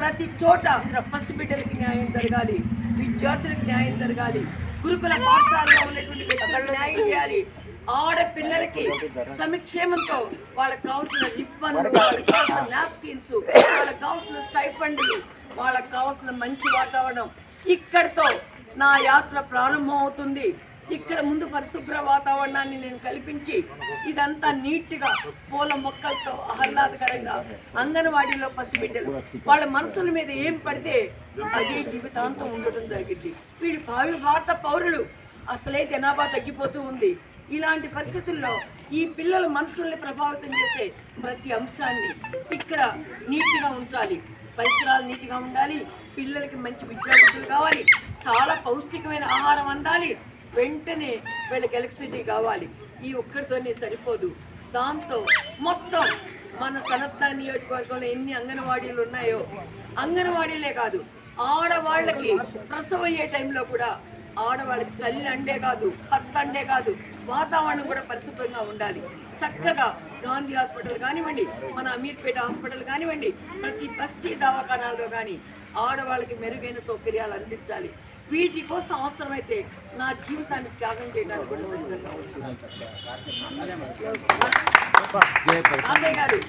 ప్రతి చోట పసిబిడ్డలకి న్యాయం జరగాలి విద్యార్థులకు న్యాయం జరగాలి గురుకుల పాఠశాలలో ఉన్నటువంటి వ్యక్తులకు న్యాయం చేయాలి. ఆడపిల్లలకి సంక్షేమంతో వాళ్ళకి కావాల్సిన రిబ్బన్లు వాళ్ళకి కావాల్సిన నాప్కిన్స్ వాళ్ళకి కావాల్సిన స్టైఫండ్లు వాళ్ళకి కావాల్సిన మంచి వాతావరణం. ఇక్కడితో నా యాత్ర ప్రారంభం అవుతుంది ఇక్కడ ముందు పరిశుభ్ర వాతావరణాన్ని నేను కల్పించి ఇదంతా నీట్గా పూల మొక్కలతో ఆహ్లాదకరంగా అంగన్వాడీలో పసిబిడ్డలు వాళ్ళ మనసుల మీద ఏం పడితే అదే జీవితాంతం ఉండటం జరిగింది. వీడి భావి భారత పౌరులు అసలే జనాభా తగ్గిపోతూ ఉంది. ఇలాంటి పరిస్థితుల్లో ఈ పిల్లల మనసుల్ని ప్రభావితం చేసే ప్రతి అంశాన్ని ఇక్కడ నీట్గా ఉంచాలి. పరిసరాలు నీట్గా ఉండాలి. పిల్లలకి మంచి విద్యాబుద్ధులు కావాలి. చాలా పౌష్టికమైన ఆహారం అందాలి. వెంటనే వీళ్ళకి ఎలక్ట్రిసిటీ కావాలి. ఈ ఒక్కరితోనే సరిపోదు. దాంతో మొత్తం మన సనత్తా నియోజకవర్గంలో ఎన్ని అంగన్వాడీలు ఉన్నాయో అంగన్వాడీలే కాదు ఆడవాళ్ళకి ప్రసవం అయ్యే టైంలో కూడా ఆడవాళ్ళకి తల్లి అండే కాదు భర్త అండే కాదు వాతావరణం కూడా పరిశుభ్రంగా ఉండాలి. చక్కగా గాంధీ హాస్పిటల్ కానివ్వండి మన అమీర్పేట హాస్పిటల్ కానివ్వండి ప్రతి బస్తీ దవాఖానాల్లో కానీ ఆడవాళ్ళకి మెరుగైన సౌకర్యాలు అందించాలి. వీటి కోసం అవసరమైతే నా జీవితాన్ని త్యాగం చేయడానికి కూడా సిద్ధంగా ఉన్నాను. తాతయ్య గారు